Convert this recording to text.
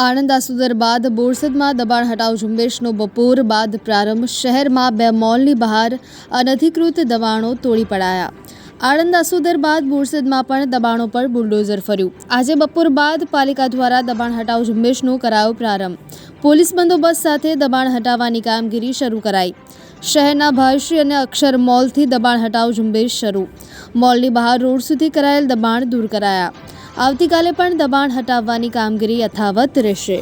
આણંદ આસુદર બાદ બોરસદમાં દબાણ હટાવ ઝુંબેશનો બપોર બાદ પ્રારંભ શહેરમાં બે મોલની બહાર અનધિકૃત દબાણો તોડી પડાયા. આણંદ આસુદર બાદ બોરસદમાં પણ દબાણો પર બુલડોઝર ફર્યું. આજે બપોર બાદ પાલિકા દ્વારા દબાણ હટાવ ઝુંબેશનો કરાયો પ્રારંભ. પોલીસ બંદોબસ્ત સાથે દબાણ હટાવવાની કામગીરી શરૂ કરાઈ. શહેરના ભાયશ્રી અને અક્ષર મોલથી દબાણ હટાવ ઝુંબેશ શરૂ. મોલની બહાર રોડ સુધી કરાયેલ દબાણ દૂર કરાયા. આવતીકાલે પણ દબાણ હટાવવાની કામગીરી યથાવત રહેશે.